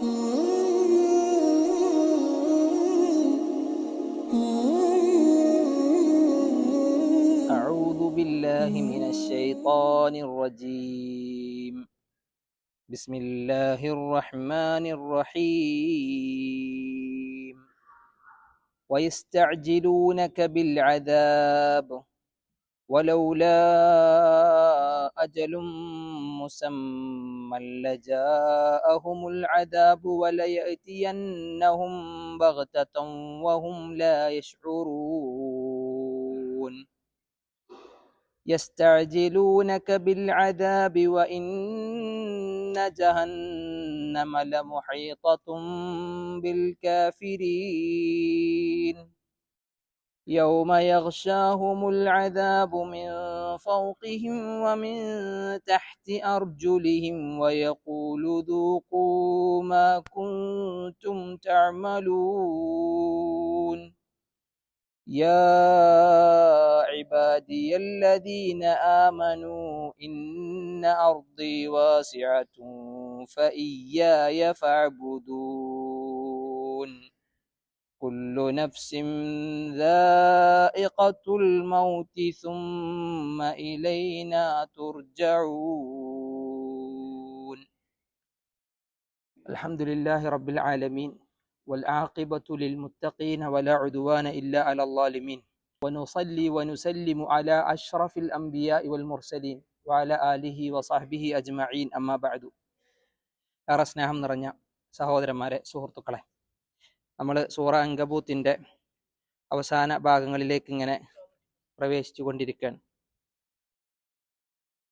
أعوذ بالله من الشيطان الرجيم. بسم الله الرحمن الرحيم. ويستعجلونك بالعذاب. ولولا أجل مسمى لجاءهم العذاب وليأتينهم بغتة وهم لا يشعرون. يستعجلونك بالعذاب وإن جهنم لمحيطة بالكافرين. يوم يغشاهم العذاب من فوقهم ومن تحت أرجلهم ويقول ذوقوا ما كنتم تعملون يا عبادي الذين آمنوا إن أرضي واسعة فإياي فاعبدون كل نفس ذائقة الموت ثم إلينا ترجعون. الحمد لله رب العالمين والعاقبة للمتقين ولا عدوان إلا على الظالمين. ونصلي ونسلم على أشرف الأنبياء والمرسلين وعلى آله وصحبه أجمعين. أما بعد أرسناهم نرنيا سهودر ماري سهورتقلين നമ്മൾ സൂറ അങ്കബൂത്തിന്റെ അവസാന ഭാഗങ്ങളിലേക്ക് ഇങ്ങനെ പ്രവേശിച്ചു കൊണ്ടിരിക്കുകയാണ്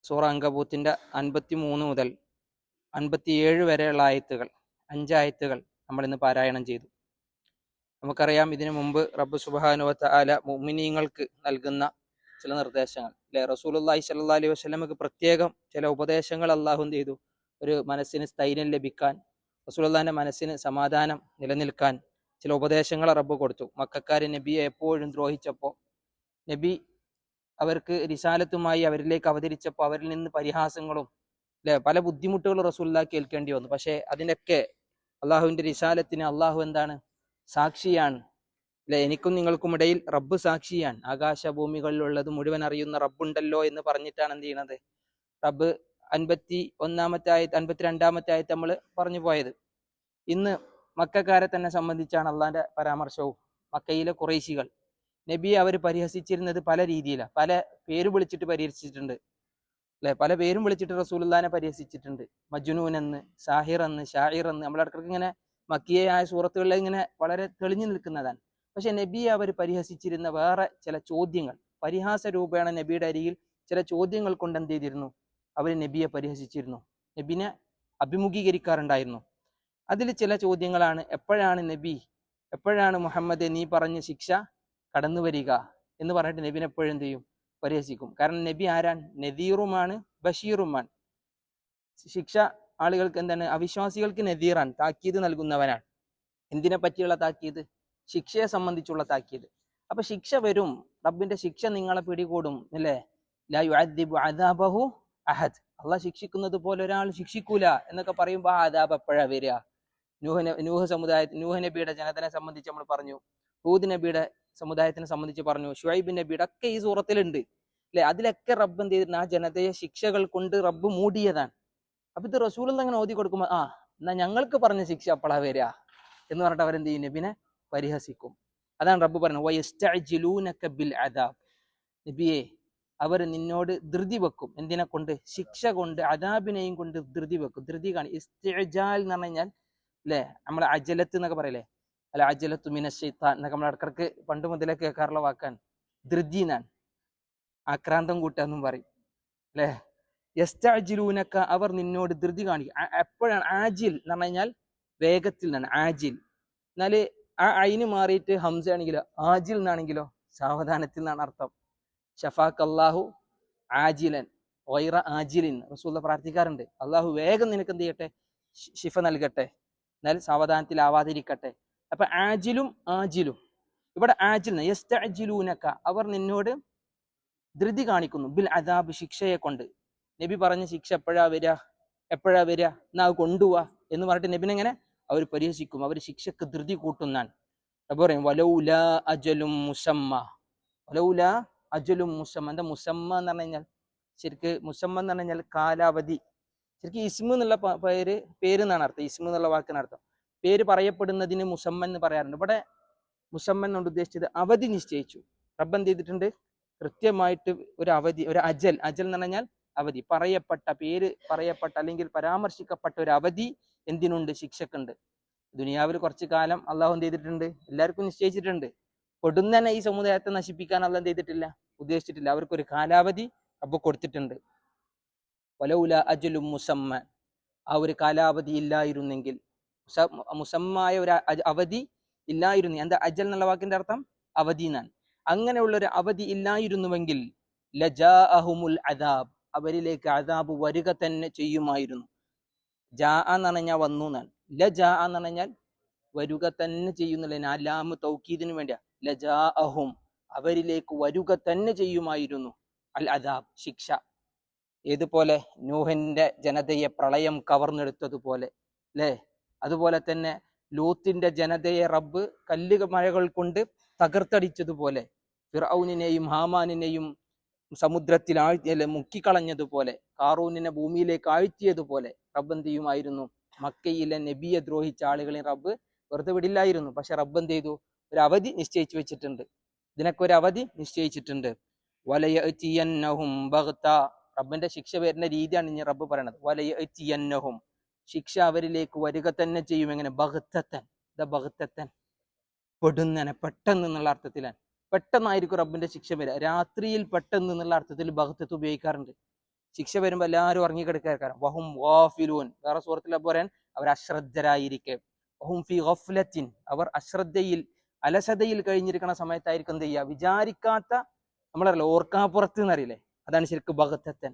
സൂറ അങ്കബൂത്തിന്റെ അൻപത്തി മൂന്ന് മുതൽ അൻപത്തിയേഴ് വരെയുള്ള ആയത്തുകൾ അഞ്ചായത്തുകൾ ഇന്ന് പാരായണം ചെയ്തു. നമുക്കറിയാം ഇതിനു മുമ്പ് റബ്ബ് സുബാനുവത്ത ആല മുമിനീങ്ങൾക്ക് നൽകുന്ന ചില നിർദ്ദേശങ്ങൾ. അല്ലെ? റസൂലി സല്ലാ അലൈഹി വസ്ലമക്ക് പ്രത്യേകം ചില ഉപദേശങ്ങൾ അള്ളാഹു ചെയ്തു? ഒരു മനസ്സിന് സ്ഥൈര്യം ലഭിക്കാൻ റസൂലുള്ളാഹിന്റെ മനസ്സിന് സമാധാനം നിലനിൽക്കാൻ ചില ഉപദേശങ്ങൾ റബ്ബ് കൊടുത്തു. മക്കാര് നബിയെ എപ്പോഴും ദ്രോഹിച്ചപ്പോൾ നബി അവർക്ക് റിസാലത്തുമായി അവരിലേക്ക് അവതരിച്ചപ്പോൾ അവരിൽ നിന്ന് പരിഹാസങ്ങളും അല്ലെ പല ബുദ്ധിമുട്ടുകളും റസൂല്ലാ കേൾക്കേണ്ടി വന്നു. പക്ഷേ അതിനൊക്കെ അള്ളാഹുവിന്റെ റിസാലത്തിന് അള്ളാഹു എന്താണ്? സാക്ഷിയാണ്. അല്ലെ എനിക്കും നിങ്ങൾക്കും ഇടയിൽ റബ്ബ് സാക്ഷിയാണ്. ആകാശഭൂമികളിലുള്ളത് മുഴുവൻ അറിയുന്ന റബ്ബുണ്ടല്ലോ എന്ന് പറഞ്ഞിട്ടാണ് എന്ത് ചെയ്യണത്? റബ്ബ് അൻപത്തി ഒന്നാമത്തെ ആയത്ത് അൻപത്തി രണ്ടാമത്തെ ആയത്ത് നമ്മൾ പറഞ്ഞു പോയത്. ഇന്ന് മക്കാരെ തന്നെ സംബന്ധിച്ചാണ് അള്ളാന്റെ പരാമർശവും. മക്കയിലെ കുറേശികൾ. നബിയെ അവർ പരിഹസിച്ചിരുന്നത് പല രീതിയിലാണ് പല പേര് വിളിച്ചിട്ട് പരിഹസിച്ചിട്ടുണ്ട്. അല്ലെ? പല പേരും വിളിച്ചിട്ട് റസൂലുല്ലാനെ പരിഹസിച്ചിട്ടുണ്ട്. മജുനൂൻ എന്ന് സാഹിർ എന്ന് ഷാഹിർ എന്ന്. നമ്മുടെ ഇടക്കിടക്ക് ഇങ്ങനെ മക്കിയായ സൂറത്തുകളിൽ ഇങ്ങനെ വളരെ തെളിഞ്ഞു നിൽക്കുന്നതാണ്. പക്ഷെ നബിയെ അവർ പരിഹസിച്ചിരുന്ന വേറെ ചില ചോദ്യങ്ങൾ പരിഹാസ രൂപേണ നബിയുടെ അരികിൽ ചില ചോദ്യങ്ങൾ കൊണ്ട് എന്ത് ചെയ്തിരുന്നു? അവർ നബിയെ പരിഹസിച്ചിരുന്നു. നബിനെ അഭിമുഖീകരിക്കാറുണ്ടായിരുന്നു. അതിൽ ചില ചോദ്യങ്ങളാണ്. എപ്പോഴാണ് നബി? എപ്പോഴാണ് മുഹമ്മദ് നീ പറഞ്ഞ ശിക്ഷ കടന്നു വരിക? എന്ന് പറഞ്ഞിട്ട് നബിനെ എപ്പോഴും ചെയ്യും? പരിഹസിക്കും. കാരണം നബി ആരാൻ നദീറുമാണ് ബഷീറുമാണ്. ശിക്ഷ ആളുകൾക്ക് എന്താണ്? അവിശ്വാസികൾക്ക് നദീറാൻ താക്കീത് നൽകുന്നവനാണ്. എന്തിനെ പറ്റിയുള്ള താക്കീത്? ശിക്ഷയെ സംബന്ധിച്ചുള്ള താക്കീത്. അപ്പൊ ശിക്ഷ വരും. റബ്ബിന്റെ ശിക്ഷ നിങ്ങളെ പിടികൂടും അല്ലേ? അഹദ്. അള്ളാഹ് ശിക്ഷിക്കുന്നത് പോലെ ഒരാൾ ശിക്ഷിക്കൂല എന്നൊക്കെ പറയുമ്പോൾ ആ എപ്പോഴാ വരിക? നൂഹ നൂഹ് സമുദായ നൂഹ് നബിയുടെ ജനതനെ സംബന്ധിച്ച് നമ്മൾ പറഞ്ഞു. ഹൂദ് നബിയുടെ സമുദായത്തിനെ സംബന്ധിച്ച് പറഞ്ഞു. ഷുഹൈബ് നബിയുടെ ഒക്കെ ഈ സൂറത്തിലുണ്ട്. അല്ലെ? അതിലൊക്കെ റബ്ബ് എന്ത് ചെയ്തിരുന്ന? ആ ജനതയെ ശിക്ഷകൾ കൊണ്ട് റബ്ബ് മൂടിയതാണ്. അപ്പൊ ഇത് റസൂൽ അങ്ങനെ ഓതി കൊടുക്കുമ്പോൾ ആ എന്നാ ഞങ്ങൾക്ക് പറഞ്ഞ ശിക്ഷ അപ്പളാ വരിക എന്ന് പറഞ്ഞിട്ട് അവരെന്ത് ചെയ്യും? നബിനെ പരിഹസിക്കും. അതാണ് റബ്ബ് പറയുന്നത്. ബിൽ നബിയെ അവർ നിന്നോട് ധൃതി വെക്കും. എന്തിനെ കൊണ്ട് ശിക്ഷ കൊണ്ട് അദാബിനെയും കൊണ്ട് ധൃതി വെക്കും. ധൃതി കാണി. എന്ന് പറഞ്ഞു കഴിഞ്ഞാൽ അല്ലെ നമ്മൾ അജലത്ത് എന്നൊക്കെ പറയലേ അല്ല അജലത്തു മിനശൈത്താൻ എന്നൊക്കെ നമ്മൾ ഇടക്കിടക്ക് പണ്ട് മുതലേ കേൾക്കാറുള്ള വാക്കാണ്. എന്നാണ് ആക്രാന്തം കൂട്ടാന്നും പറയും. അല്ലെ യസ്റ്റാജിലൂനക്ക അവർ നിന്നോട് ധൃതി കാണിക്കും. എപ്പോഴാണ്? ആജിൽ എന്ന് പറഞ്ഞു കഴിഞ്ഞാൽ വേഗത്തിൽ നിന്നാണ് ആജിൽ. എന്നാൽ ആ അയിന് മാറിയിട്ട് ഹംസ ആണെങ്കിലോ ആജിൽ എന്നാണെങ്കിലോ സാവധാനത്തിൽ നിന്നാണ് അർത്ഥം. ഷഫാഖ് അള്ളാഹു ആജിലൻ. ഒയറ ആജിലിൻ. റസൂല പ്രാർത്ഥിക്കാറുണ്ട്. അള്ളാഹു വേഗം നിനക്ക് എന്ത് ചെയ്യട്ടെ ഷിഫ നൽകട്ടെ. എന്നാൽ സാവധാനത്തിലാവാതിരിക്കട്ടെ. അപ്പൊ ആജിലും ആജിലും ഇവിടെ ആജിൽ യസ്തഅജിലൂനക്ക അവർ നിന്നോട് ധൃതി കാണിക്കുന്നു ബിൽ അദാബ് ശിക്ഷയെ കൊണ്ട്. നബി പറഞ്ഞ ശിക്ഷ എപ്പോഴാ വരിക? എപ്പോഴാ വരിക? എന്നാ കൊണ്ടുപോവാ എന്ന് പറഞ്ഞിട്ട് നബിനെങ്ങനെ അവർ പരിഹസിക്കും. അവർ ശിക്ഷക്ക് ധൃതി കൂട്ടുന്നാണ് അപ്പൊ പറയും വലൗല അജലും മുസമ്മ. വലൗല അജലും മുസമ്മ. എന്താ മുസമ്മ എന്ന് പറഞ്ഞു കഴിഞ്ഞാൽ? ശരിക്ക് മുസമ്മ എന്ന് പറഞ്ഞു കഴിഞ്ഞാൽ കാലാവധി. ശരിക്കും ഇസ്മു എന്നുള്ള പേര് പേര് എന്നാണ് അർത്ഥം. ഇസ്മു എന്നുള്ള വാക്കിന് അർത്ഥം. പേര് പറയപ്പെടുന്നതിന് മുസമ്മൻ എന്ന് പറയാറുണ്ട്. ഇവിടെ മുസമ്മൻ കൊണ്ട് ഉദ്ദേശിച്ചത് അവധി നിശ്ചയിച്ചു. റബ്ബ് എന്ത് ചെയ്തിട്ടുണ്ട്? കൃത്യമായിട്ട് ഒരു അവധി ഒരു അജൽ. അജൽ എന്ന് പറഞ്ഞാൽ അവധി. പറയപ്പെട്ട പേര് പറയപ്പെട്ട അല്ലെങ്കിൽ പരാമർശിക്കപ്പെട്ട ഒരു അവധി എന്തിനുണ്ട്? ശിക്ഷക്കുണ്ട്. ദുനിയാവിൽ കുറച്ച് കാലം അള്ളാഹു എന്ത് ചെയ്തിട്ടുണ്ട്? എല്ലാവർക്കും നിശ്ചയിച്ചിട്ടുണ്ട്. പൊടുന്നനെ ഈ സമുദായത്തെ നശിപ്പിക്കാൻ അള്ളാഹ് എന്ത് ചെയ്തിട്ടില്ല? ഉദ്ദേശിച്ചിട്ടില്ല. അവർക്കൊരു കാലാവധി റബ്ബ് കൊടുത്തിട്ടുണ്ട്. വലൗല അജലും മുസമ്മ. ആ ഒരു കാലാവധി ഇല്ലായിരുന്നെങ്കിൽ മുസ- മുസമ്മായ ഒരു അവധി ഇല്ലായിരുന്നു. എന്താ അജൽ എന്നുള്ള വാക്കിന്റെ അർത്ഥം? അവധി എന്നാണ്. അങ്ങനെയുള്ള ഒരു അവധി ഇല്ലായിരുന്നുവെങ്കിൽ ലജാഅഹുമുൽ അദാബ് അവരിലേക്ക് അദാബ് വരിക തന്നെ ചെയ്യുമായിരുന്നു. ജാ എന്ന് പറഞ്ഞാൽ വന്നു എന്നാണ്. ലജാ എന്ന് പറഞ്ഞാൽ വരുക തന്നെ ചെയ്യുന്നില്ല. അലാമ് ലാമ് തൗക്കീദിന് വേണ്ടിയാ. ലജാ അഹും അവരിലേക്ക് വരുക തന്നെ ചെയ്യുമായിരുന്നു. അൽ അദാബ് ശിക്ഷ. ഏതുപോലെ നൂഹന്റെ ജനതയെ പ്രളയം കവർന്നെടുത്തതുപോലെ അല്ലേ അതുപോലെ തന്നെ ലൂത്തിന്റെ ജനതയെ റബ്ബ് കല്ല് മഴകൾ കൊണ്ട് തകർത്തടിച്ചതുപോലെ ഫിറൌനിനെയും ഹാമാനിനെയും സമുദ്രത്തിൽ ആഴ്ത്തി അല്ലെ മുക്കിക്കളഞ്ഞതുപോലെ കാറൂനിനെ ഭൂമിയിലേക്ക് ആഴ്ത്തിയതുപോലെ റബ്ബ് എന്ത് ചെയ്യുമായിരുന്നു? മക്കയിലെ നബിയെ ദ്രോഹിച്ച ആളുകളെ റബ്ബ് വെറുതെ വിടില്ലായിരുന്നു. പക്ഷെ റബ്ബ് എന്ത് ചെയ്തു? ഒരു അവധി നിശ്ചയിച്ചു വെച്ചിട്ടുണ്ട്. ഇതിനൊക്കെ ഒരു അവധി നിശ്ചയിച്ചിട്ടുണ്ട്. ബഗ്ത റബ്ബിന്റെ ശിക്ഷ വരുന്ന രീതിയാണ് ഇനി റബ്ബ് പറയണത്. വലയഅ്തിയന്നഹും ശിക്ഷ അവരിലേക്ക് വരിക തന്നെ ചെയ്യും. എങ്ങനെ? ബഗ്തത്തൻ ദ ബഗ്തത്തൻ പെടുന്നനെ. പെട്ടെന്ന് എന്നുള്ള അർത്ഥത്തിലാണ്. പെട്ടെന്നായിരിക്കും റബ്ബിന്റെ ശിക്ഷ വരിക. രാത്രിയിൽ പെട്ടെന്ന് എന്നുള്ള അർത്ഥത്തിൽ ബഹത്തത്ത് ഉപയോഗിക്കാറുണ്ട്. ശിക്ഷ വരുമ്പോൾ എല്ലാവരും ഉറങ്ങിക്കിടക്കാറ് വഹും വാഫിലൂൻ വേറെ സുഹൃത്തിൽ പറയാൻ അവർ അശ്രദ്ധരായിരിക്കെ. വഹും ഫി ഗഫ്ലത്തിൻ. അവർ അശ്രദ്ധയിൽ അലസതയിൽ കഴിഞ്ഞിരിക്കുന്ന സമയത്തായിരിക്കും എന്ത് ചെയ്യുക? വിചാരിക്കാത്ത നമ്മളറിയില്ല ഓർക്കാപ്പുറത്ത് എന്നറിയില്ലേ? അതാണ് ശരിക്കും ബഹത്തത്തൻ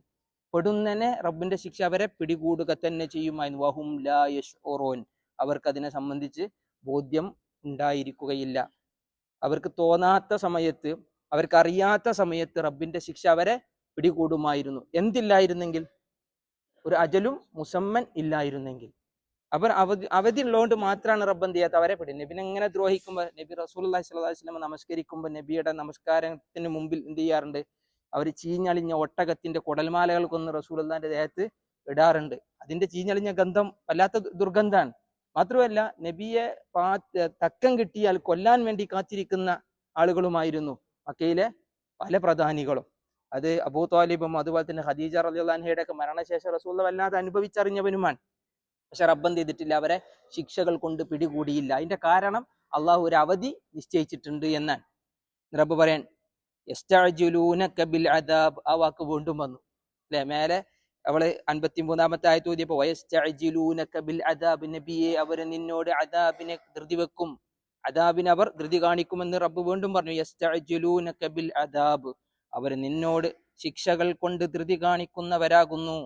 പെടുന്നനെ റബ്ബിന്റെ ശിക്ഷ അവരെ പിടികൂടുക തന്നെ ചെയ്യുമായിരുന്നു വഹും ലാ യഷ് അവർക്ക് അതിനെ സംബന്ധിച്ച് ബോധ്യം ഉണ്ടായിരിക്കുകയില്ല. അവർക്ക് തോന്നാത്ത സമയത്ത് അവർക്ക് അറിയാത്ത സമയത്ത് റബ്ബിന്റെ ശിക്ഷ അവരെ പിടികൂടുമായിരുന്നു. എന്തില്ലായിരുന്നെങ്കിൽ? ഒരു അജലും മുസമ്മൻ ഇല്ലായിരുന്നെങ്കിൽ. അവർ അവധി അവധി ഉള്ളതുകൊണ്ട് മാത്രമാണ് റബ്ബ് എന്ത് ചെയ്യാത്ത അവരെ പിടി നബിനെ എങ്ങനെ ദ്രോഹിക്കുമ്പോൾ നബി റസൂൽ സ്വല്ലല്ലാഹി വസല്ലം നമസ്കരിക്കുമ്പോൾ നബിയുടെ നമസ്കാരത്തിന് മുമ്പിൽ എന്ത് ചെയ്യാറുണ്ട്? അവർ ചീഞ്ഞളിഞ്ഞ ഒട്ടകത്തിന്റെ കുടൽമാലകൾ കൊന്ന് റസൂലുള്ളാന്റെ ദേഹത്ത് ഇടാറുണ്ട്. അതിന്റെ ചീഞ്ഞളിഞ്ഞ ഗന്ധം വല്ലാത്ത ദുർഗന്ധാണ്. മാത്രമല്ല നബിയെ പാ തക്കം കിട്ടിയാൽ കൊല്ലാൻ വേണ്ടി കാത്തിരിക്കുന്ന ആളുകളുമായിരുന്നു മക്കയിലെ പല പ്രധാനികളും. അത് അബൂ താലിബും അതുപോലെ തന്നെ ഖദീജ റളിയല്ലാഹുഅൻഹയുടെ ഒക്കെ മരണശേഷം റസൂൽ വല്ലാതെ അനുഭവിച്ചറിഞ്ഞവനുമാണ്. പക്ഷെ റബ്ബന്ത് ചെയ്തിട്ടില്ല? അവരെ ശിക്ഷകൾ കൊണ്ട് പിടികൂടിയില്ല. അതിന്റെ കാരണം അള്ളാഹു ഒരു അവധി നിശ്ചയിച്ചിട്ടുണ്ട് എന്നാണ്. റബ്ബ് പറയാൻ യസ്തഅ്ജിലൂനക അദാബ് ആ വാക്ക് വീണ്ടും വന്നു. അല്ലെ മേലെ അവൾ അൻപത്തി മൂന്നാമത്തെ ആയത്ത് ഓതിയപ്പോ അദാബ് നബിയെ അവർ നിന്നോട് അദാബിനെ ധൃതി വെക്കും. അദാബിനെ അവർ ധൃതി കാണിക്കുമെന്ന് റബ്ബ് വീണ്ടും പറഞ്ഞു. അദാബ് അവർ നിന്നോട് ശിക്ഷകൾ കൊണ്ട് ധൃതി കാണിക്കുന്നവരാകുന്നു.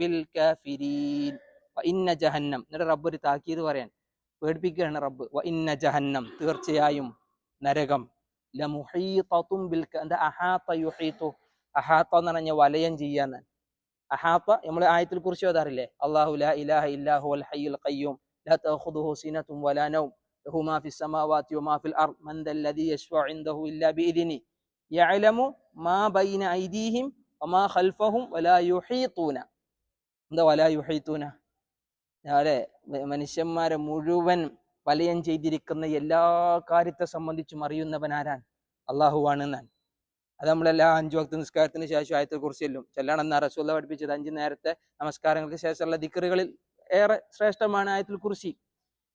ബിൽ കാഫിരീൻ ജഹന്നം. എന്നിട്ട് റബ്ബ് ഒരു താക്കീത് പറയാൻ. പേടിപ്പിക്കുകയാണ് റബ്ബ് വ ഇന്ന ജഹന്നം തീർച്ചയായും നരകം ലമുഹീത്തും ബിൽ എന്താ അഹാത്ത യുഹീത്തു അഹാത്ത എന്ന് പറഞ്ഞ വലയം ചെയ്യാന്ന് അഹാത്ത നമ്മൾ ആയത്തിൽ കുറിച്ച് ഓതാറില്ലേ അള്ളാഹു ലാ ഇലാഹ ഇല്ലാഹു അൽ ഹയ്യുൽ ഖയ്യൂം ലാ തഖുദുഹു സിനത്തും വലാ നൗം ലഹു മാ ഫിസ് സമാവാതി വമാ ഫിൽ അർദ് മൻ ദല്ലദി യശ്ഫഉ ഇൻദഹു ഇല്ലാ ബിഇദ്നി യഅലമു മാ ബൈന ഐദീഹിം വമാ ഖൽഫഹും വലാ യുഹീത്തൂന എന്താ വലാ യുഹീത്തൂന അല്ലേ മനുഷ്യന്മാരെ മുഴുവൻ വലയം ചെയ്തിരിക്കുന്ന എല്ലാ കാര്യത്തെ സംബന്ധിച്ചും അറിയുന്നവൻ ആരാണ് അള്ളാഹുവാണ് എന്നാണ്. അത് നമ്മളെല്ലാ അഞ്ചു വക്ത നിസ്കാരത്തിന് ശേഷം ആയത്തെ കുറിച്ച് ചെല്ലും ചെല്ലണം എന്നാ റസൂല്ല പഠിപ്പിച്ചത്. അഞ്ചു നേരത്തെ നമസ്കാരങ്ങൾക്ക് ശേഷമുള്ള ദിക്കറുകളിൽ ഏറെ ശ്രേഷ്ഠമാണ് ആയത്തിൽ കുറിച്ച്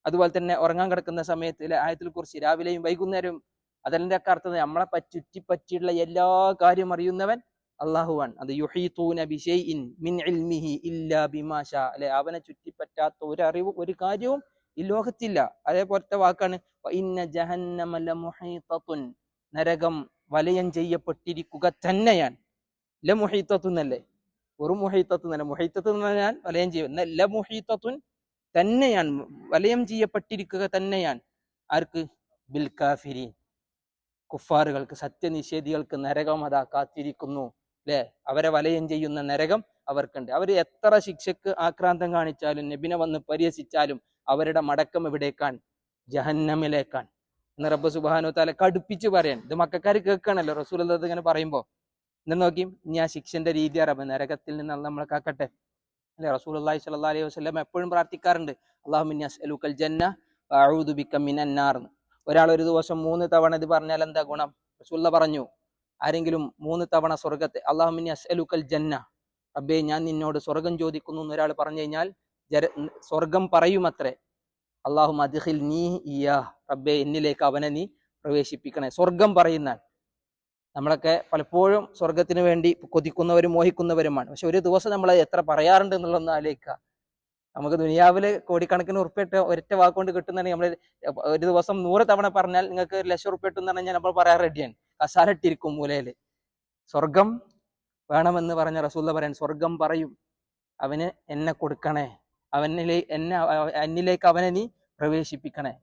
അതുപോലെ തന്നെ ഉറങ്ങാൻ കിടക്കുന്ന സമയത്ത് ആയത്തിൽ കുറിച്ച് രാവിലെയും വൈകുന്നേരവും ഒക്കെ അർത്ഥം? നമ്മളെ പറ്റി ചുറ്റിപ്പറ്റിയുള്ള എല്ലാ കാര്യം അറിയുന്നവൻ അള്ളാഹുവാൻ അത് യുഹീത്തൂന ബിശൈഇൻ മിൻ ഇൽമിഹി ഇല്ലാ ബിമാ ഷാ. അല്ലെ? അവനെ ചുറ്റിപ്പറ്റാത്ത ഒരു അറിവ് ഒരു കാര്യവും ഈ ലോകത്തില്ല. അതേപോലത്തെ വാക്കാണ് ഇന്ന നരകം വലയം ചെയ്യപ്പെട്ടിരിക്കുക തന്നെയാണ്. ലമുഹീത്തത്തു ഒരു മുഹീത്തത്ത് എന്നല്ല മുഹീത്തത്ത് പറഞ്ഞാൽ വലയം ചെയ്യും എന്നാൽ ലമുഹീത്തത്തുൻ തന്നെയാണ്. വലയം ചെയ്യപ്പെട്ടിരിക്കുക തന്നെയാണ്. ആർക്ക്? ബിൽ കാഫിരീൻ കുഫാറുകൾക്ക് സത്യനിഷേധികൾക്ക് നരകം അതാ കാത്തിരിക്കുന്നു. അല്ലെ അവരെ വലയം ചെയ്യുന്ന നരകം അവർക്കുണ്ട്. അവർ എത്ര ശിക്ഷക്ക് ആക്രാന്തം കാണിച്ചാലും നബിനെ വന്ന് പരിഹസിച്ചാലും അവരുടെ മടക്കം എവിടേക്കാണ്? ജഹന്നമിലേക്കാണ്. എന്ന് റബ്ബ് സുബാനു താല കടുപ്പിച്ച് പറയാൻ ഇത് മക്കാർ കേൾക്കണല്ലോ. റസൂൽ ഇങ്ങനെ പറയുമ്പോൾ എന്നിട്ട് നോക്കി ഇനി ആ ശിക്ഷന്റെ രീതി അറബ് നരകത്തിൽ നിന്ന് നമ്മളെ കാക്കട്ടെ. അല്ലെ? റസൂൽ അള്ളാഹി സ്വല്ലാ അലൈഹി വസ്ലം എപ്പോഴും പ്രാർത്ഥിക്കാറുണ്ട്. അള്ളാഹു ജന്ന ഒരാൾ ഒരു ദിവസം മൂന്ന് തവണ ഇത് പറഞ്ഞാൽ എന്താ ഗുണം? റസൂല്ല പറഞ്ഞു ആരെങ്കിലും മൂന്ന് തവണ സ്വർഗത്തെ അള്ളാഹുമിനി അസ്അലുക്കൽ ജന്ന അബ്ബേ ഞാൻ നിന്നോട് സ്വർഗം ചോദിക്കുന്നു എന്ന് ഒരാൾ പറഞ്ഞു കഴിഞ്ഞാൽ ജര സ്വർഗം പറയുമത്രേ. അള്ളാഹു മദ്ഹിൽ നീ ഇയാ റബ്ബേ എന്നിലേക്ക് അവനെ നീ പ്രവേശിപ്പിക്കണേ. സ്വർഗം പറയുന്ന നമ്മളൊക്കെ പലപ്പോഴും സ്വർഗത്തിന് വേണ്ടി കൊതിക്കുന്നവരും മോഹിക്കുന്നവരുമാണ്. പക്ഷെ ഒരു ദിവസം നമ്മൾ എത്ര പറയാറുണ്ട് എന്നുള്ളതൊന്ന് ആലോചിക്കുക. നമുക്ക് ദുനിയാവിൽ കോടിക്കണക്കിന് ഉറുപ്പിട്ട് ഒരൊറ്റ വാക്കുകൊണ്ട് കിട്ടുന്നുണ്ടെങ്കിൽ നമ്മൾ ഒരു ദിവസം നൂറ് തവണ പറഞ്ഞാൽ നിങ്ങൾക്ക് ഒരു ലക്ഷം ഉറുപ്പിട്ട് എന്ന് പറഞ്ഞാൽ നമ്മൾ പറയാൻ റെഡിയാണ്. കസാലട്ടിരിക്കും മൂലയിൽ. സ്വർഗം വേണമെന്ന് പറഞ്ഞ റസൂല്ല പറയാൻ സ്വർഗം പറയും അവന് എന്നെ കൊടുക്കണേ. അവനിലെ എന്നെ എന്നിലേക്ക് അവനെ നീ പ്രവേശിപ്പിക്കണേ.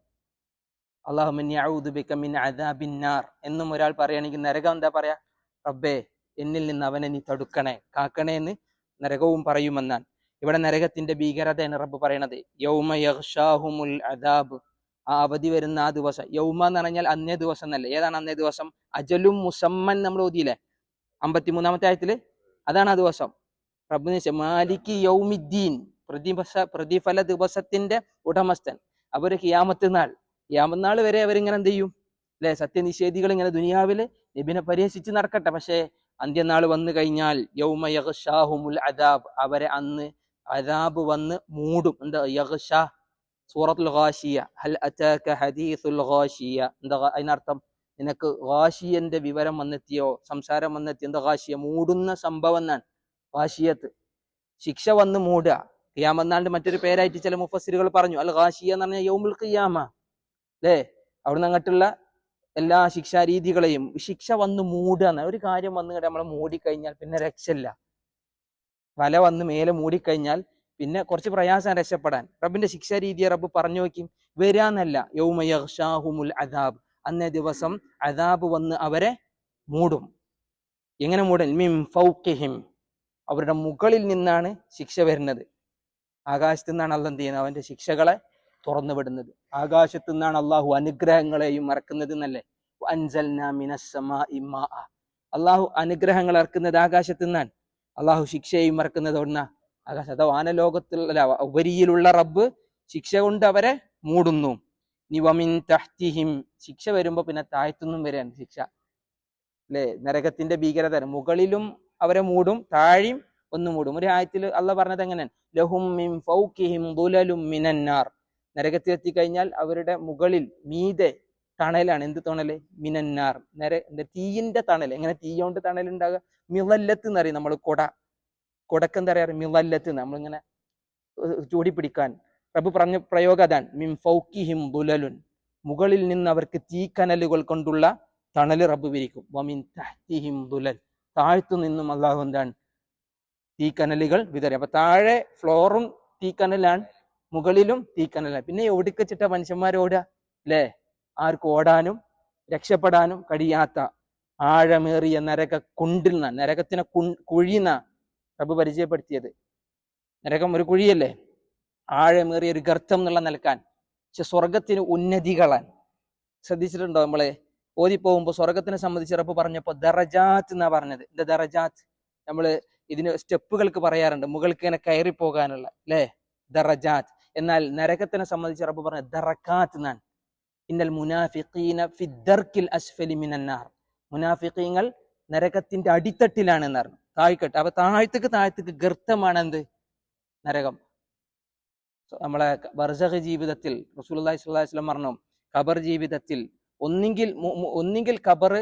അള്ളാഹുബിക്കാർ എന്നും ഒരാൾ പറയുകയാണെങ്കിൽ നരകം എന്താ പറയാ? റബ്ബേ എന്നിൽ നിന്ന് അവനെ നീ തടുക്കണേ കാക്കണേ എന്ന് നരകവും പറയുമെന്നാണ്. ഇവിടെ നരകത്തിന്റെ ഭീകരതയാണ് റബ്ബ് പറയണത്. യൗമ യഹ്ഷാഹുമുൽ അദാബ്. ആ അവധി വരുന്ന ആ ദിവസം. യൗമ എന്ന് പറഞ്ഞാൽ അന്നേ ദിവസം എന്നല്ലേ. ഏതാണ് അന്നേ ദിവസം? അജലും മുസമ്മൻ നമ്മൾ ഓതിയില്ലേ? അമ്പത്തിമൂന്നാമത്തെ ആയത്തിൽ അതാണ് ആ ദിവസം. വെച്ച മാലിക് യൗമിദ്ദീൻ. പ്രതിഫസ പ്രതിഫല ദിവസത്തിന്റെ ഉടമസ്ഥൻ. അവർ കിയാമത്ത് നാൾ. കിയാമത്ത് നാൾ വരെ അവരിങ്ങനെ എന്ത് ചെയ്യും? അല്ലെ? സത്യനിഷേധികൾ ഇങ്ങനെ ദുനിയാവിൽ നബിനെ പരിഹസിച്ച് നടക്കട്ടെ. പക്ഷേ അന്ത്യനാൾ വന്നു കഴിഞ്ഞാൽ യൗമ ഷാഹുമുൽ അദാബ്. അവരെ അന്ന് അദാബ് വന്ന് മൂടും. എന്താ? യഹ്ഷ സൂറത്തുൽ ഖാഷിയ ഹൽ അതാക ഹദീസുൽ ഖാഷിയ എന്താ? അതിനർത്ഥം നിനക്ക് ഖാഷിയന്റെ വിവരം വന്നെത്തിയോ? സംസാരം വന്നെത്തിയോ? എന്താ? ഖാഷിയ മൂടുന്ന സംഭവം എന്നാണ്. ഖാഷിയത്ത് ശിക്ഷ വന്ന് മൂടുക. ഖിയാമെന്നാണ്ട് മറ്റൊരു പേരായിട്ട് ചില മുഫസ്സിറുകൾ പറഞ്ഞു. അൽ ഖാഷിയ എന്ന് പറഞ്ഞാൽ യൗമുൽ ഖിയാമ. അല്ലേ? അവിടുന്ന് അങ്ങോട്ടുള്ള എല്ലാ ശിക്ഷാരീതികളെയും ശിക്ഷ വന്ന് മൂടുക ഒരു കാര്യം വന്ന് നമ്മളെ മൂടിക്കഴിഞ്ഞാൽ പിന്നെ രക്ഷയില്ല. വല വന്ന് മേലെ മൂടിക്കഴിഞ്ഞാൽ പിന്നെ കുറച്ച് പ്രയാസം രക്ഷപ്പെടാൻ. റബ്ബിന്റെ ശിക്ഷാ രീതിയെ റബ്ബ് പറഞ്ഞു നോക്കും വരാന്നല്ല യൗമയഹ്ഷാഹുമുൽ അദാബ്. അന്നേ ദിവസം അദാബ് വന്ന് അവരെ മൂടും. എങ്ങനെ മൂടൻ മിം ഫൗക്കിഹിം അവരുടെ മുകളിൽ നിന്നാണ് ശിക്ഷ വരുന്നത്. ആകാശത്തു നിന്നാണ് അല്ല എന്ത് ചെയ്യുന്നത്? അവന്റെ ശിക്ഷകളെ തുറന്നു വിടുന്നത് ആകാശത്തു നിന്നാണ് അള്ളാഹു അനുഗ്രഹങ്ങളെയും ഇറക്കുന്നത് എന്നല്ലേ? മാഅ. അള്ളാഹു അനുഗ്രഹങ്ങൾ ഇറക്കുന്നത് ആകാശത്തു നിന്നാണ്. അള്ളാഹു ശിക്ഷയും മറക്കുന്നത് എവിടുന്ന? ആകാശം. അഥവാ വാനലോകത്തിലുള്ള അല്ല, ഉപരിയിലുള്ള റബ്ബ് ശിക്ഷ കൊണ്ട് അവരെ മൂടുന്നു. നിവമിൻ തഹ്തിഹിം. ശിക്ഷ വരുമ്പോ പിന്നെ താഴ്ത്തുന്നും വരെയാണ് ശിക്ഷ. അല്ലേ? നരകത്തിന്റെ ഭീകരത മുകളിലും അവരെ മൂടും താഴെയും ഒന്ന് മൂടും. ഒരു ആയത്തിൽ അല്ല പറഞ്ഞത് എങ്ങനെയാണ്? ലഹും മിൻ എത്തിക്കഴിഞ്ഞാൽ അവരുടെ മുകളിൽ മീതെ തണലാണ്. എന്ത് തണൽ? മിനന്നാർ നേരെ എന്താ തീയിന്റെ തണൽ എങ്ങനെ തീ കൊണ്ട് തണൽ ഉണ്ടാകുക മിളല്ലത്ത് അറിയാം നമ്മൾ കൊട. കൊടക്ക് എന്താ പറയാ മിളല്ലത്ത്. നമ്മളിങ്ങനെ ചൂടി പിടിക്കാൻ പ്രഭു പറഞ്ഞ പ്രയോഗം അതാണ്. മിം ഫൗക്കിഹിം ദുലലുൻ. മുകളിൽ നിന്ന് അവർക്ക് തീക്കനലുകൾ കൊണ്ടുള്ള തണൽ റബ്ബ് വിരിക്കും. വമിൻ തഹ്തിഹിം ദുലൽ. താഴ്ത്തു നിന്നും അള്ളാഹു എന്താണ്? തീക്കനലുകൾ വിതറി. അപ്പൊ താഴെ ഫ്ലോറും തീക്കനലാണ്. മുകളിലും തീക്കനലാണ്. പിന്നെ ഒടുക്കച്ചിട്ട മനുഷ്യന്മാരോടുക അല്ലേ ആർക്കും ഓടാനും രക്ഷപ്പെടാനും കഴിയാത്ത ആഴമേറിയ നരക കുണ്ടിൽ നിന്ന് നരകത്തിനെ കു കുഴിന പ്രഭു പരിചയപ്പെടുത്തിയത്. നരകം ഒരു കുഴിയല്ലേ? ആഴമേറിയ ഒരു ഗർത്തം എന്നുള്ള നിലക്കാൻ പക്ഷെ സ്വർഗത്തിന് ഉന്നതികളാൻ ശ്രദ്ധിച്ചിട്ടുണ്ടോ നമ്മളെ? ഓതി പോകുമ്പോൾ സ്വർഗത്തിനെ സംബന്ധിച്ച് റബ്ബ് പറഞ്ഞപ്പോൾ ദറജാത്ത് എന്നാ പറഞ്ഞത്. എന്താ ദറജാത്ത്? നമ്മൾ ഇതിന് സ്റ്റെപ്പുകൾക്ക് പറയാറുണ്ട് മുകൾക്ക് ഇങ്ങനെ കയറി പോകാനുള്ള അല്ലേ? ദറജാത്ത്. എന്നാൽ നരകത്തിനെ സംബന്ധിച്ച് റബ്ബ് പറഞ്ഞ ദറക്കാത്ത് എന്നാണ്. ഇന്നൽ മുനാഫിഖീന ഫി ദർക്കിൽ അസ്ഫലി മിനന്നാർ മുനാഫിഖീങ്ങൾ നരകത്തിന്റെ അടിത്തട്ടിലാണ് എന്ന് പറഞ്ഞു. താഴ്ക്കട്ടെ. അപ്പൊ താഴ്ത്തക്ക് താഴ്ത്തക്ക് ഗർത്തമാണ് എന്ത് നരകം നമ്മളെ ബർസഖ് ജീവിതത്തിൽ അലൈഹി വസല്ലം പറഞ്ഞു ഖബർ ജീവിതത്തിൽ ഒന്നെങ്കിൽ ഒന്നെങ്കിൽ ഖബർ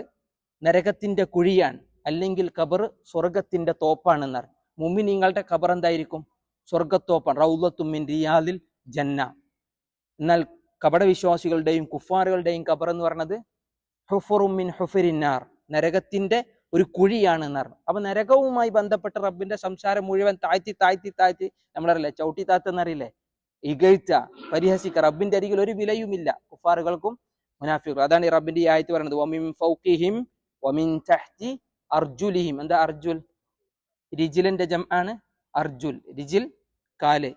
നരകത്തിന്റെ കുഴിയാണ് അല്ലെങ്കിൽ ഖബർ സ്വർഗത്തിന്റെ തോപ്പാണെന്ന് പറഞ്ഞു. മുമ്പ് നിങ്ങളുടെ ഖബർ എന്തായിരിക്കും? സ്വർഗത്തോപ്പാണ് റൗലത്തുമ്മിൻ റിയാദിൽ ജന്ന. എന്നാൽ കപട വിശ്വാസികളുടെയും കുഫാറുകളുടെയും ഖബർ എന്ന് പറയുന്നത് ഹുഫറുമിൻ ഹുഫിരിന്നാർ നരകത്തിന്റെ ഒരു കുഴിയാണ് എന്ന് അപ്പൊ നരകവുമായി ബന്ധപ്പെട്ട റബ്ബിന്റെ സംസാരം മുഴുവൻ താഴ്ത്തി താഴ്ത്തി താഴ്ത്തി നമ്മളറിയില്ലേ? ചവിട്ടി താത്തെന്നറിയില്ലേ ഇകഴ്ത്ത പരിഹസിക്ക. റബ്ബിന്റെ അരികിൽ ഒരു വിലയുമില്ല. കുഫാറുകൾക്കും മുനാഫിക്കും അതാണ് ഈ റബ്ബിന്റെ ഈ ആയത്ത് പറയുന്നത്. വമിൻ ഫൗഖിഹിം വമിൻ തഹ്തി അർജുലിഹിം. എന്താ അർജുൽ? രിജിലിന്റെ ജം ആണ് അർജുൽ. രിജിൽ കാൽ.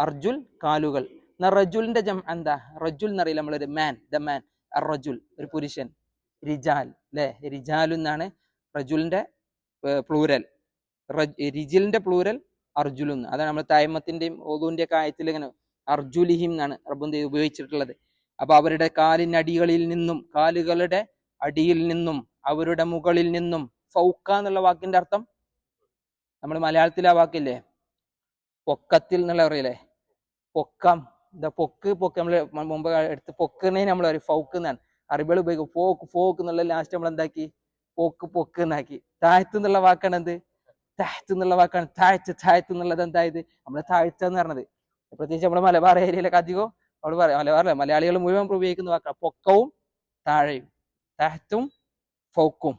അർജുൽ കാലുകൾ. റജുലിന്റെ ജം എന്താ? റജുൽ എന്നറിയില്ല നമ്മളൊരു മാൻ ദ മാൻ റജുൽ ഒരു പുരുഷൻ. റിജാൽ അല്ലെ റിജാലു എന്നാണ് റജുലിന്റെ പ്ലൂരൽ റിജിലിന്റെ പ്ലൂരൽ അർജുലു എന്ന്. അതാണ് നമ്മൾ തായ്മത്തിന്റെയും ഓതുവിന്റെ ഒക്കെ ആയത്തിൽ ഇങ്ങനെ അർജുലിഹിം എന്നാണ് റബ്ബുന്ത ഉപയോഗിച്ചിട്ടുള്ളത്. അപ്പൊ അവരുടെ കാലിനടികളിൽ നിന്നും കാലുകളുടെ അടിയിൽ നിന്നും അവരുടെ മുകളിൽ നിന്നും ഫൗക്ക എന്നുള്ള വാക്കിന്റെ അർത്ഥം നമ്മൾ മലയാളത്തിൽ ആ വാക്കില്ലേ? പൊക്കത്തിൽ എന്നുള്ള പറയില്ലേ? പൊക്കം. എന്താ പൊക്ക് പൊക്ക് നമ്മൾ മുമ്പ് എടുത്ത് പൊക്കുന്നതിന് നമ്മൾ പറയും. ഫൗക്ക് എന്നാണ് അറബികൾ ഉപയോഗിക്കും. ഫോക്ക് ഫോക്ക് എന്നുള്ള ലാസ്റ്റ് നമ്മൾ എന്താക്കി? പോക്ക് പൊക്ക് എന്നാക്കി താഴ്ത്തു എന്നുള്ള വാക്കാണ് എന്ത്? താഴ്ത്തു എന്നുള്ള വാക്കാണ്. താഴ്ച താഴ്ത്തു എന്നുള്ളത് എന്തായത്? നമ്മളെ താഴ്ച എന്ന് പറഞ്ഞത്. പ്രത്യേകിച്ച് നമ്മുടെ മലബാർ ഏരിയയിലൊക്കെ അധികം നമ്മൾ പറയാം. മലബാറിലെ മലയാളികൾ മുഴുവൻ ഉപയോഗിക്കുന്ന വാക്കാണ് പൊക്കവും താഴെയും. താഴ്ത്തും ഫൗക്കും.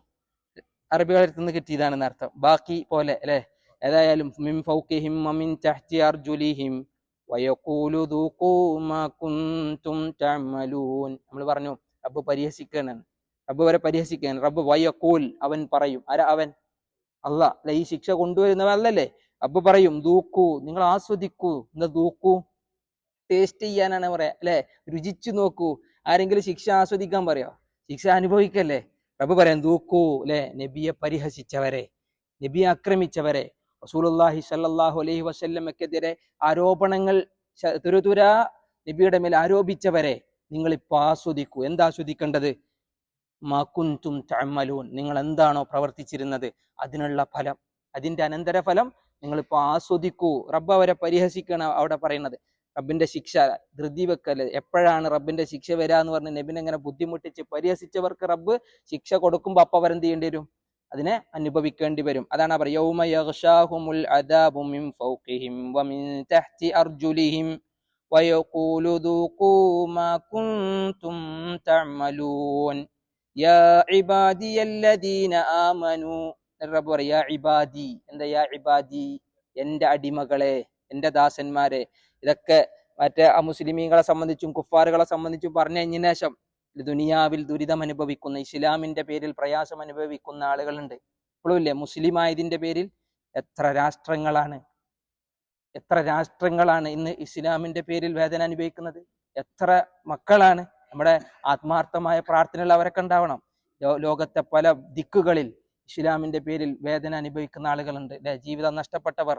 അറബികൾ നിന്ന് കിട്ടിയതാണെന്ന് അർത്ഥം ബാക്കി പോലെ അല്ലെ? ഏതായാലും മിം ഫൗക്കിഹിം മമിൻ തഹ്തി അർജുലിഹിം. കുൻതും തഅമലൂൻ. നമ്മൾ പറഞ്ഞു റബ്ബ് പരിഹസിക്കാനാണ്. റബ്ബ് വരെ പരിഹസിക്കാൻ റബ്ബ് വയക്കൂൽ അവൻ പറയും. ആരാ അവൻ? അല്ല അല്ല ഈ ശിക്ഷ കൊണ്ടുവരുന്നവൻ അല്ലല്ലേ റബ്ബ് പറയും ദൂക്കൂ നിങ്ങൾ ആസ്വദിക്കൂ. എന്താ ദൂക്കൂ? ടേസ്റ്റ് ചെയ്യാനാണ് പറയാ. അല്ലെ? രുചിച്ചു നോക്കൂ. ആരെങ്കിലും ശിക്ഷ ആസ്വദിക്കാൻ പറയോ? ശിക്ഷ അനുഭവിക്കല്ലേ? റബ്ബ് പറയാം ദൂക്കൂ അല്ലെ? നബിയെ പരിഹസിച്ചവരെ നബിയെ ആക്രമിച്ചവരെ. റസൂലുള്ളാഹി സല്ലല്ലാഹു അലൈഹി വസല്ലമക്കെതിരെ ആരോപണങ്ങൾ തുരതുര നബിയുടെ മേൽ ആരോപിച്ചവരെ നിങ്ങൾ ഇപ്പൊ ആസ്വദിക്കൂ. എന്താ ആസ്വദിക്കേണ്ടത്? മാകുന്തും തഅമലൂൻ. നിങ്ങൾ എന്താണോ പ്രവർത്തിച്ചിരുന്നത്? അതിനുള്ള ഫലം അതിന്റെ അനന്തരഫലം ഇപ്പൊ ആസ്വദിക്കൂ. റബ്ബ് അവരെ പരിഹസിക്കണം അവിടെ പറയുന്നത്. റബ്ബിന്റെ ശിക്ഷ ധൃതി വെക്കൽ. എപ്പോഴാണ് റബ്ബിന്റെ ശിക്ഷ വരാന്ന് പറഞ്ഞ് നബിനെ ഇങ്ങനെ ബുദ്ധിമുട്ടിച്ച് പരിഹസിച്ചവർക്ക് റബ്ബ് ശിക്ഷ കൊടുക്കുമ്പോ അപ്പൊ അവരെന്ത് ചെയ്യേണ്ടി വരും? അതിനെ അനുഭവിക്കേണ്ടി വരും അതാണ് പറയുക യൗമ യഗ്ഷാഹുമുൽ അദാബു മിൻ ഫൗഖിഹിം വമിൻ തഹ്തി അർജുലിഹിം ويقول ذوقوا ما كنتم تعملون يا عبادي الذين آمنوا റബ്ബ് പറയും യാ ഇബാദി എന്താ യാ ഇബാദി എന്റെ അടിമകളെ എന്റെ ദാസന്മാരെ ഇതൊക്കെ മറ്റേ അമുസ്ലിമീങ്ങളെ സംബന്ധിച്ചും കുഫാറുകളെ സംബന്ധിച്ചും പറഞ്ഞു കഴിഞ്ഞതിന് ശേഷം ദുനിയാവിൽ ദുരിതം അനുഭവിക്കുന്ന ഇസ്ലാമിന്റെ പേരിൽ പ്രയാസം അനുഭവിക്കുന്ന ആളുകളുണ്ട്. ഇപ്പോഴുമില്ലേ? മുസ്ലിം ആയതിന്റെ പേരിൽ എത്ര രാഷ്ട്രങ്ങളാണ്? എത്ര രാഷ്ട്രങ്ങളാണ് ഇന്ന് ഇസ്ലാമിന്റെ പേരിൽ വേദന അനുഭവിക്കുന്നത്? എത്ര മക്കളാണ് നമ്മുടെ ആത്മാർത്ഥമായ പ്രാർത്ഥനകൾ അവരൊക്കെ ഉണ്ടാവണം ലോകത്തെ പല ദിക്കുകളിൽ ഇസ്ലാമിന്റെ പേരിൽ വേദന അനുഭവിക്കുന്ന ആളുകളുണ്ട്. അല്ലെ ജീവിതം നഷ്ടപ്പെട്ടവർ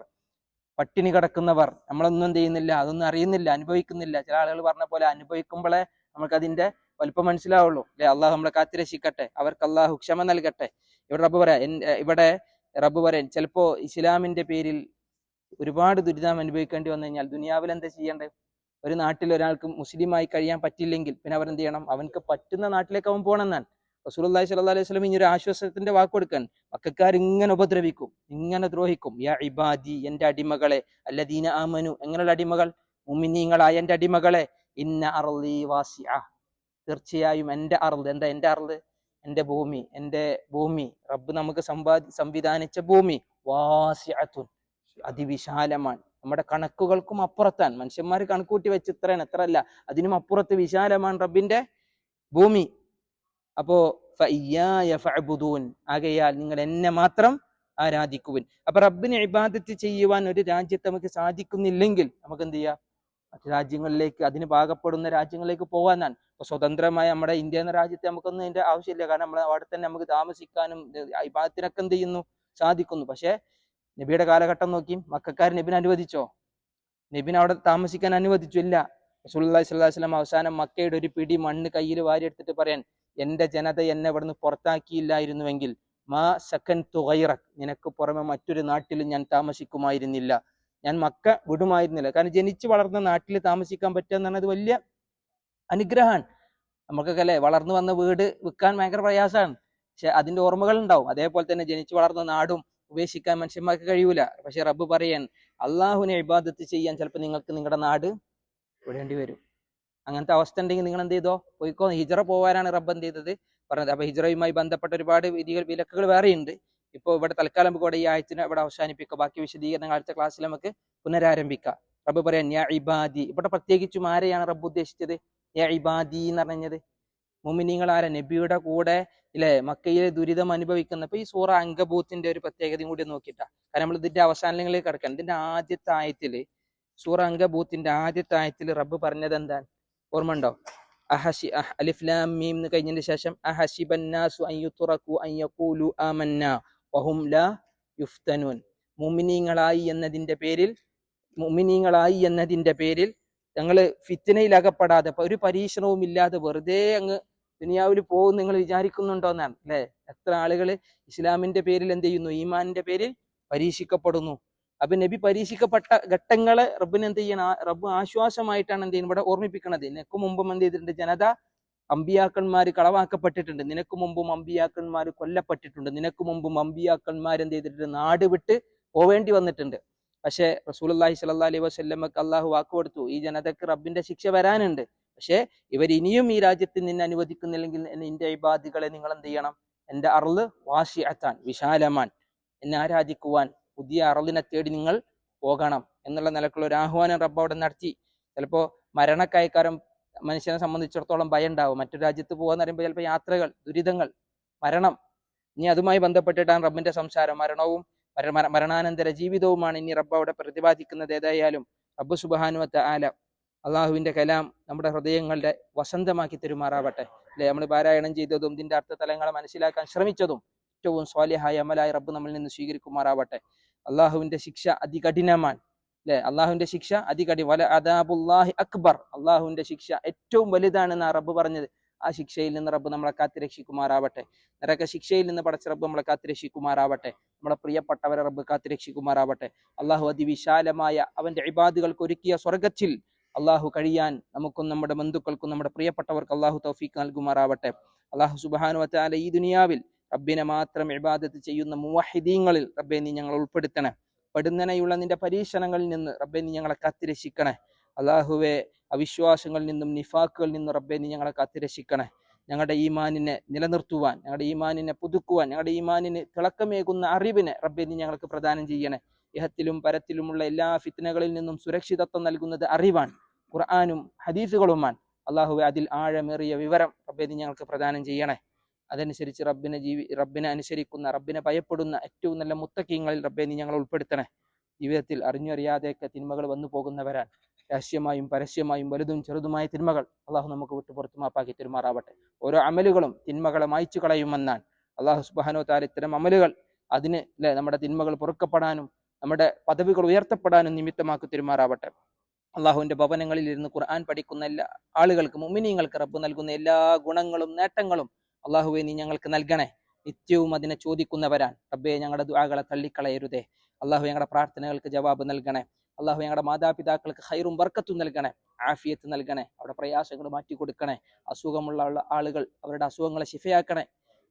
പട്ടിണി കിടക്കുന്നവർ നമ്മളൊന്നും ചെയ്യുന്നില്ല അതൊന്നും അറിയുന്നില്ല അനുഭവിക്കുന്നില്ല. ചില ആളുകൾ പറഞ്ഞ പോലെ അനുഭവിക്കുമ്പോഴേ നമുക്കതിന്റെ വലുപ്പം മനസ്സിലാവുള്ളൂ. അല്ലെ? അള്ളാഹു നമ്മളെ കാത്തിരക്ഷിക്കട്ടെ അവർക്ക് അള്ളാഹു ക്ഷമ നൽകട്ടെ. ഇവിടെ റബ്ബ് പറയാ ഇവിടെ റബ്ബ് പറയാൻ ചിലപ്പോ ഇസ്ലാമിന്റെ പേരിൽ ഒരുപാട് ദുരിതം അനുഭവിക്കേണ്ടി വന്നു കഴിഞ്ഞാൽ ദുനിയാവിൽ എന്താ ചെയ്യേണ്ടത്? ഒരു നാട്ടിൽ ഒരാൾക്ക് മുസ്ലിമായി കഴിയാൻ പറ്റില്ലെങ്കിൽ പിന്നെ അവരെന്ത് ചെയ്യണം? അവനക്ക് പറ്റുന്ന നാട്ടിലേക്ക് അവൻ പോകണം എന്നാണ് റസൂലുള്ളാഹി സ്വല്ലല്ലാഹി അലൈഹി സ്വലം ഇനി ഒരു ആശ്വാസത്തിന്റെ വാക്ക് കൊടുക്കാൻ മക്കാർ ഇങ്ങനെ ഉപദ്രവിക്കും ഇങ്ങനെ ദ്രോഹിക്കും. യാ ഇബാദി എന്റെ അടിമകളെ അല്ല ദീന ആമനു എങ്ങനെയുള്ള അടിമകൾ? മുമിനീങ്ങളായ എന്റെ അടിമകളെ. ഇന്ന അർളി വാസിഅ. തീർച്ചയായും എന്റെ അർൾ എന്താ എന്റെ അർൾ എന്റെ ഭൂമി എന്റെ ഭൂമി. റബ്ബ് നമുക്ക് സമ്പാദി സംവിധാനിച്ച ഭൂമി. വാസിഅത്തുൻ. അതിവിശാലമാണ്. നമ്മുടെ കണക്കുകൾക്കും അപ്പുറത്താണ്. മനുഷ്യന്മാർ കണക്കൂട്ടി വെച്ച് ഇത്രയാണ് എത്ര അല്ല അതിനും അപ്പുറത്ത് വിശാലമാണ് റബ്ബിന്റെ ഭൂമി. അപ്പോ ഫഅ്ബുദൂൻ ആകയാൽ നിങ്ങൾ എന്നെ മാത്രം ആരാധിക്കുവിൻ. അപ്പൊ റബ്ബിനെ ഇബാദത്ത് ചെയ്യുവാൻ ഒരു രാജ്യത്ത് നമുക്ക് സാധിക്കുന്നില്ലെങ്കിൽ നമുക്ക് എന്ത് ചെയ്യാം? മറ്റു രാജ്യങ്ങളിലേക്ക് അതിന് പാകപ്പെടുന്ന രാജ്യങ്ങളിലേക്ക് പോകാനാണ് ഇപ്പൊ സ്വതന്ത്രമായ നമ്മുടെ ഇന്ത്യ എന്ന രാജ്യത്തെ നമുക്കൊന്നും അതിന്റെ ആവശ്യമില്ല. കാരണം നമ്മൾ അവിടെ തന്നെ നമുക്ക് താമസിക്കാനും ഇബാദത്തിനൊക്കെ എന്ത് ചെയ്യുന്നു? സാധിക്കുന്നു. പക്ഷേ നബിയുടെ കാലഘട്ടം നോക്കി മക്കാർ നബിനെ അനുവദിച്ചോ? നബിനെ അവിടെ താമസിക്കാൻ അനുവദിച്ചു ഇല്ല. അലൈഹി വസല്ലം അവസാനം മക്കയുടെ ഒരു പിടി മണ്ണ് കയ്യിൽ വാരിയെടുത്തിട്ട് പറയാൻ എന്റെ ജനത എന്നെ ഇവിടുന്ന് പുറത്താക്കിയില്ലായിരുന്നുവെങ്കിൽ മാ സക്കൻ തുകയിറക് നിനക്ക് പുറമെ മറ്റൊരു നാട്ടിലും ഞാൻ താമസിക്കുമായിരുന്നില്ല. ഞാൻ മക്ക വിടുമായിരുന്നില്ല. കാരണം ജനിച്ചു വളർന്ന നാട്ടിൽ താമസിക്കാൻ പറ്റുക എന്ന് പറഞ്ഞത് വലിയ അനുഗ്രഹമാണ്. നമുക്കൊക്കെ അല്ലേ? വളർന്നു വന്ന വീട് വിൽക്കാൻ ഭയങ്കര പ്രയാസമാണ്. പക്ഷെ അതിന്റെ ഓർമ്മകൾ ഉണ്ടാവും. അതേപോലെ തന്നെ ജനിച്ചു വളർന്ന നാടും ഉപേക്ഷിക്കാൻ മനുഷ്യന്മാർക്ക് കഴിയൂല. പക്ഷെ റബ്ബ് പറയാൻ അള്ളാഹുവിനെ ഇബാദത്ത് ചെയ്യാൻ ചിലപ്പോൾ നിങ്ങൾക്ക് നിങ്ങളുടെ നാട് വിടേണ്ടി വരും. അങ്ങനത്തെ അവസ്ഥ ഉണ്ടെങ്കിൽ നിങ്ങൾ എന്ത് ചെയ്തോ? പോയിക്കോ. ഹിജറ പോവാനാണ് റബ്ബ് എന്ത് ചെയ്തത്? പറഞ്ഞത്. അപ്പൊ ഹിജറയുമായി ബന്ധപ്പെട്ട ഒരുപാട് വിധികൾ വിലക്കുകൾ വേറെയുണ്ട്. ഇപ്പോൾ ഇവിടെ തൽക്കാലം നമുക്ക് ഇവിടെ ഈ ആഴ്ച ഇവിടെ അവസാനിപ്പിക്കുക ബാക്കി വിശദീകരണങ്ങൾ അടുത്ത ക്ലാസ്സിൽ നമുക്ക് പുനരാരംഭിക്കാം. റബ്ബ് പറയാൻ ഞാ ഇബാദി. ഇവിടെ പ്രത്യേകിച്ചും ആരെയാണ് റബ്ബ് ഉദ്ദേശിച്ചത്? ഞാ ഇബാദി എന്ന് പറഞ്ഞത്. മുമിനിങ്ങൾ ആരെ? നബിയുടെ കൂടെ ഇല്ലേ? മക്കയിലെ ദുരിതം അനുഭവിക്കുന്ന. ഇപ്പൊ ഈ സൂറ അങ്കബൂത്തിന്റെ ഒരു പ്രത്യേകതയും കൂടി നോക്കിയിട്ടാ. കാരണം നമ്മൾ ഇതിന്റെ അവസാനങ്ങളിലേക്ക് കിടക്കണം ഇതിന്റെ ആദ്യത്തെ ആയത്തിൽ സൂറ അങ്കബൂത്തിന്റെ ആദ്യത്തെ ആയത്തിൽ റബ്ബ് പറഞ്ഞത് എന്താണ്? ഓർമ്മ ഉണ്ടോ അഹഷി അലിഫ്ലാം മീം എന്ന് കഴിഞ്ഞതിന് ശേഷം അഹഷിബന്നാസു അൻ തുറക്കു അൻ യഖൂലു ആമന്ന. വഹും ലാ യുഫ്തനൂൻ. മുമിനീങ്ങളായി എന്നതിന്റെ പേരിൽ മുമിനീങ്ങളായി എന്നതിന്റെ പേരിൽ ഞങ്ങൾ ഫിത്തിനയിൽ അകപ്പെടാതെ ഒരു പരീക്ഷണവും ഇല്ലാതെ വെറുതെ അങ്ങ് ദുനിയാവിൽ പോകും നിങ്ങൾ വിചാരിക്കുന്നുണ്ടോ എന്നാണ് അല്ലെ? എത്ര ആളുകൾ ഇസ്ലാമിന്റെ പേരിൽ എന്ത് ചെയ്യുന്നു? ഈമാനിന്റെ പേരിൽ പരീക്ഷിക്കപ്പെടുന്നു. അപ്പൊ നബി പരീക്ഷിക്കപ്പെട്ട ഘട്ടങ്ങളെ റബ്ബിന് എന്ത് ചെയ്യണം? റബ്ബ് ആശ്വാസമായിട്ടാണ് എന്ത് ചെയ്യുന്നത്? ഇവിടെ ഓർമ്മിപ്പിക്കുന്നത് എനിക്ക് മുമ്പും എന്ത് ചെയ്തിട്ടുണ്ട്? ജനത അമ്പിയാക്കന്മാർ കളവാക്കപ്പെട്ടിട്ടുണ്ട്. നിനക്ക് മുമ്പും അമ്പിയാക്കന്മാർ കൊല്ലപ്പെട്ടിട്ടുണ്ട്. നിനക്ക് മുമ്പും അമ്പിയാക്കന്മാർ എന്ത് ചെയ്തിട്ടുണ്ട് നാട് വിട്ട് പോവേണ്ടി വന്നിട്ടുണ്ട്. പക്ഷേ റസൂലുള്ളാഹി സ്വല്ലല്ലാഹി അലൈഹി വസ്ല്ലമ്മക്ക് അള്ളാഹു വാക്ക് കൊടുത്തു. ഈ ജനതക്ക് റബ്ബിന്റെ ശിക്ഷ വരാനുണ്ട്. പക്ഷേ ഇവർ ഇനിയും ഈ രാജ്യത്ത് നിന്നെ അനുവദിക്കുന്നില്ലെങ്കിൽ എന്റെ ഇബാദികളെ നിങ്ങൾ എന്ത് ചെയ്യണം എന്റെ അറൾ വാശിയത്താൻ വിശാലമാൻ എന്നെ ആരാധിക്കുവാൻ പുതിയ അറളിനെ തേടി നിങ്ങൾ പോകണം എന്നുള്ള നിലക്കുള്ള ഒരു ആഹ്വാനം റബ്ബ് അവിടെ നടത്തി. ചിലപ്പോ മരണക്കയക്കാരം മനുഷ്യനെ സംബന്ധിച്ചിടത്തോളം ഭയം ഉണ്ടാവും മറ്റു രാജ്യത്ത് പോകാന്ന് പറയുമ്പോൾ ചിലപ്പോൾ യാത്രകൾ ദുരിതങ്ങൾ മരണം ഇനി അതുമായി ബന്ധപ്പെട്ടിട്ടാണ് റബ്ബിന്റെ സംസാരം. മരണവും മര- മര- മരണാനന്തര ജീവിതവുമാണ് ഇനി റബ്ബ് അവിടെ പ്രതിപാദിക്കുന്നത്. ഏതായാലും റബ്ബ് സുബാനുവത്ത ആല അള്ളാഹുവിന്റെ കലാം നമ്മുടെ ഹൃദയങ്ങളുടെ വസന്തമാക്കി തെരുമാറാവട്ടെ. അല്ലെ? നമ്മൾ പാരായണം ചെയ്തതും ഇതിന്റെ അർത്ഥതലങ്ങളെ മനസ്സിലാക്കാൻ ശ്രമിച്ചതും ഏറ്റവും സ്വാലിഹായ അമലായി റബ്ബ് നമ്മളിൽ നിന്ന് സ്വീകരിക്കുമാറാവട്ടെ. അള്ളാഹുവിന്റെ ശിക്ഷ അതികഠിനമാണ്. അല്ലെ അള്ളാഹുവിന്റെ ശിക്ഷ അതികടി. വല അദാബുല്ലാഹി അക്ബർ. അള്ളാഹുവിന്റെ ശിക്ഷ ഏറ്റവും വലുതാണെന്ന് റബ്ബ് പറഞ്ഞത്. ആ ശിക്ഷയിൽ നിന്ന് റബ്ബ് നമ്മളെ കാത്തി കാത്തിരക്ഷിക്കുമാറാവട്ടെ. നരക ശിക്ഷയിൽ നിന്ന് പടച്ച റബ്ബ് നമ്മളെ കാത്തി കാത്തിരക്ഷിക്കുമാറാവട്ടെ. നമ്മളെ പ്രിയപ്പെട്ടവരെ റബ്ബ് കാത്തി കാത്തിരക്ഷിക്കുമാറാവട്ടെ. അള്ളാഹു അതിവിശാലമായ അവന്റെ ഇബാദുകൾക്ക് ഒരുക്കിയ സ്വർഗത്തിൽ അള്ളാഹു കഴിയാൻ നമുക്കും നമ്മുടെ ബന്ധുക്കൾക്കും നമ്മുടെ പ്രിയപ്പെട്ടവർക്ക് അള്ളാഹു തൗഫീഖ് നൽകുമാറാവട്ടെ. അള്ളാഹു സുബാനു വത്താല ഈ ദുനിയാവിൽ റബ്ബിനെ മാത്രം ഇബാദത്ത് ചെയ്യുന്ന മുവാഹിദീങ്ങളിൽ റബ്ബെ നീ ഞങ്ങൾ ഉൾപ്പെടുത്തണേ. പെടുന്നനെയുള്ള നിന്റെ പരീക്ഷണങ്ങളിൽ നിന്ന് റബ്ബെ നീ ഞങ്ങളെ കാത്തിരക്ഷിക്കണേ. അള്ളാഹുവെ അവിശ്വാസങ്ങളിൽ നിന്നും നിഫാക്കുകളിൽ നിന്നും റബ്ബെ നീ ഞങ്ങളെ കാത്തിരക്ഷിക്കണേ. ഞങ്ങളുടെ ഈമാനിനെ നിലനിർത്തുവാൻ ഞങ്ങളുടെ ഈമാനിനെ പുതുക്കുവാൻ ഞങ്ങളുടെ ഈമാനിന് തിളക്കമേകുന്ന അറിവിനെ റബ്ബെ നീ ഞങ്ങൾക്ക് പ്രദാനം ചെയ്യണേ. ഇഹത്തിലും പരത്തിലുമുള്ള എല്ലാ ഫിത്നകളിൽ നിന്നും സുരക്ഷിതത്വം നൽകുന്നത് അറിവാൻ ഖുർആാനും ഹദീസുകളുമാണ് അള്ളാഹുവെ അതിൽ ആഴമേറിയ വിവരം റബ്ബെ നീ ഞങ്ങൾക്ക് പ്രദാനം ചെയ്യണേ. അതനുസരിച്ച് റബ്ബിനെ ജീവി റബ്ബിനെ അനുസരിക്കുന്ന റബ്ബിനെ ഭയപ്പെടുന്ന ഏറ്റവും നല്ല മുത്തക്കീങ്ങളിൽ റബ്ബെ നീ ഞങ്ങൾ ഉൾപ്പെടുത്തണേ. ജീവിതത്തിൽ അറിഞ്ഞറിയാതെയൊക്കെ തിന്മകൾ വന്നു പോകുന്നവരാൻ രഹസ്യമായും പരസ്യമായും വലുതും ചെറുതുമായ തിന്മകൾ അള്ളാഹു നമുക്ക് വിട്ടു മാപ്പാക്കി തെരുമാറാവട്ടെ. ഓരോ അമലുകളും തിന്മകളെ മായ്ച്ചു കളയുമെന്നാൽ അള്ളാഹു സുബാനോ താര ഇത്തരം അമലുകൾ അതിന് നമ്മുടെ തിന്മകൾ പൊറുക്കപ്പെടാനും നമ്മുടെ പദവികൾ ഉയർത്തപ്പെടാനും നിമിത്തമാക്കി തിരുമാറാവട്ടെ. അള്ളാഹുവിന്റെ ഭവനങ്ങളിൽ ഇരുന്ന് ഖുർആൻ പഠിക്കുന്ന എല്ലാ ആളുകൾക്കും മുമിനീങ്ങൾക്ക് റബ്ബ് നൽകുന്ന എല്ലാ ഗുണങ്ങളും നേട്ടങ്ങളും അള്ളാഹുവെ നീ ഞങ്ങൾക്ക് നൽകണേ. നിത്യവും അതിനെ ചോദിക്കുന്നവരാണ്. റബ്ബെ ഞങ്ങളുടെ ദുആകളെ തള്ളിക്കളയരുതേ. അള്ളാഹു ഞങ്ങളുടെ പ്രാർത്ഥനകൾക്ക് ജവാബ് നൽകണേ. അള്ളാഹു ഞങ്ങളുടെ മാതാപിതാക്കൾക്ക് ഹൈറും വർക്കത്തും നൽകണേ. ആഫിയത്ത് നൽകണേ. അവരുടെ പ്രയാസങ്ങൾ മാറ്റി കൊടുക്കണേ. അസുഖമുള്ള ആളുകൾ അവരുടെ അസുഖങ്ങളെ ശിഫയാക്കണേ.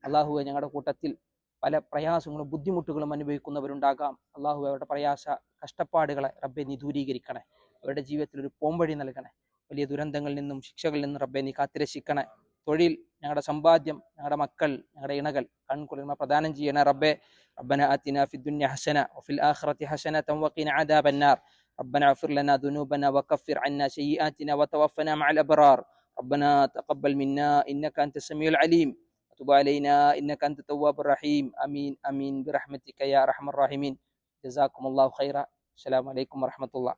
അള്ളാഹുവെ ഞങ്ങളുടെ കൂട്ടത്തിൽ പല പ്രയാസങ്ങളും ബുദ്ധിമുട്ടുകളും അനുഭവിക്കുന്നവരുണ്ടാകാം. അള്ളാഹു അവരുടെ പ്രയാസ കഷ്ടപ്പാടുകളെ റബ്ബെ നീ ദൂരീകരിക്കണേ. അവരുടെ ജീവിതത്തിൽ ഒരു പോംവഴി നൽകണേ. വലിയ ദുരന്തങ്ങളിൽ നിന്നും ശിക്ഷകളിൽ നിന്നും റബ്ബെ നീ കാത്തിരക്ഷിക്കണേ. തൊഴിൽ ഞങ്ങളുടെ സമ്പാദ്യം ഞങ്ങളുടെ മക്കൾ ഞങ്ങളുടെ ഇണകൾ കൺകുളിർമ പ്രദാനം ചെയ്യണേ റബ്ബെ ربنا آتنا في الدنيا حسنة وفي الآخرة حسنة وقنا عذاب النار ربنا اغفر لنا ذنوبنا وكفر عنا سيئاتنا وتوفنا مع الأبرار ربنا تقبل منا إنك أنت السميع العليم وتب علينا إنك أنت التواب الرحيم أمين أمين برحمتك يا أرحم الراحمين جزاكم الله خيرا السلام عليكم ورحمة الله